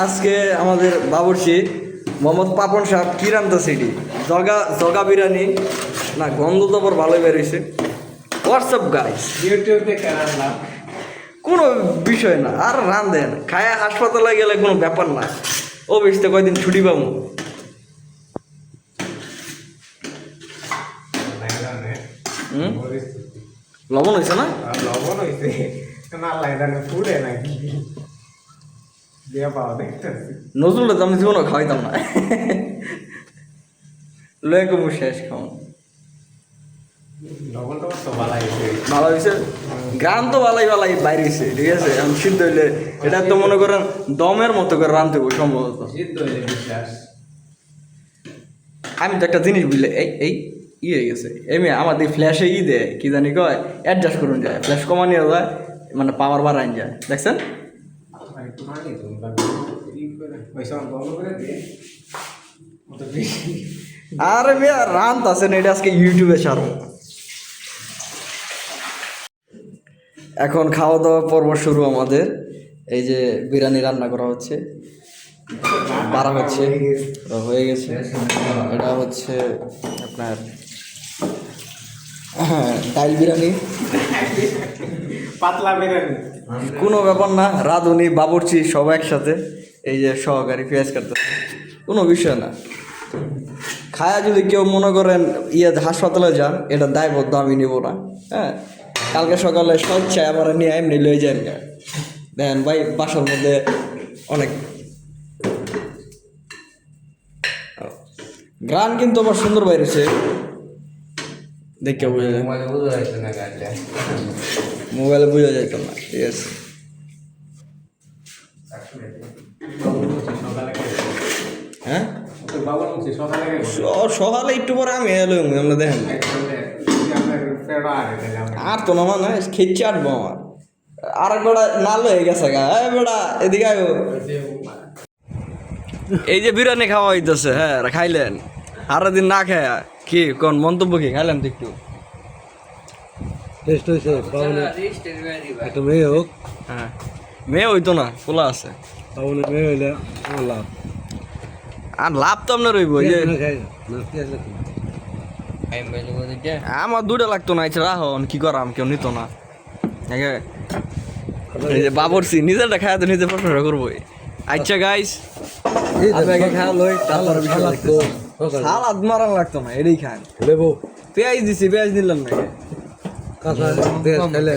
আজকে আমাদের বাবুর্চি মোহাম্মদ পাপন সাহেব কি রান্তা সিটি। জগা জগা বিরিয়ানি। না গন্ধ তো আবার ভালোই বেরিয়েছে হোয়াটসঅ্যাপ গাইস ইউটিউব থেকে রান্নাম কোনো বিষয় না আর রান্ধেন খায়া হাসপাতালে গেলে কোনো ব্যাপার না। ও অফিসতে কয়দিন ছুটি পাবো। লবণ হয়েছে না? লবণ হয়েছে না লাইদানে ফুলে নাকি। পাওয়া দেখতেছি। জীবনও খাওয়াইতাম না। লয়ে কমু শেষ খাওয়া লবণটা তো ভালো হয়েছে। গ্রাম তো ভালাই ভালাই বাইরে হয়েছে ঠিক আছে? এখন সিদ্ধ হইলে এটা তো মনে করেন দমের মতো করে রাঁধতে হবে সম্ভবত। আমি তো একটা জিনিস বুঝলে এই এই ই হয়ে গেছে। এমনি আমাদের ফ্ল্যাশে ই দেয় কি জানি কয় অ্যাডজাস্ট করুন যায়। ফ্ল্যাশ কমানি যায় মানে পাওয়ার বাড়াইন যায়। দেখছেন? একটু তো ই ওই সব বন্ধ করে দিয়ে আরে মেয়ে রান্ত আছে না এটা আজকে ইউটিউবে ছাড়বো এখন খাওয়া দাওয়া পর্ব শুরু আমাদের। এই যে বিরিয়ানি রান্না করা হচ্ছে। বাড়া হচ্ছে। হয়ে গেছে। এটা হচ্ছে আপনার হ্যাঁ, ডাইল বিরিয়ানি। পাতলা বিরিয়ানি। কোনো ব্যাপার না, রাঁধুনি, বাবুর্চি, সব একসাথে এই যে সহকারী পেঁয়াজ কাটতে কোনো বিষয় না। খায়া যদি কেউ মনে করেন ইয়ে হাসপাতালে যান, এটা দায়বদ্ধ, আমি নিব না। হ্যাঁ কালকে সকালে স্বেচ্ছায় আমার নিয়ে এমনি লয়ে যান। দেখেন ভাই, বাসার মধ্যে অনেক গ্রান কিন্তু আমার সুন্দর বাইরেছে। দেখে বুঝে যায় মোবাইলে বুঝা যাইতো না ঠিক আছে সকালে হ্যাঁ সকালে একটু পরে আমি এলো আমরা দেখেন আর তো না মানে খেচ্ছে আটবো আমার আর এক বেড়া নাল হয়ে গেছে গা বেড়া এদিকে আয়ো এই যে বিরিয়ানি খাওয়া হইতেছে হ্যাঁ খাইলেন। আর দিন না খায়। কি কোন মন্তব্য কি? খাইলেন তো একটু। টেস্ট হয়েছে একটা মেয়ে হোক। হ্যাঁ। মেয়ে হইতো না খোলা আছে। মেয়ে হইলে আমার লাভ। আর লাভ তো আপনার রইব। আমার দুটা লাগতো না এছাড়া রাহন কি করাম কেউ নিত না। একে এই যে বাবরসি নিজেরটা খায় তো নিজে প্রশংসা করব আচ্ছা গাইস এই যে আপনাকে খাওয়া লই তারপর সালাদ মারান লাগতো না এটাই খান। লেবু। পেঁয়াজ দিছি পেঁয়াজ দিলাম নাকি? কাঁচা পেঁয়াজ খাইলে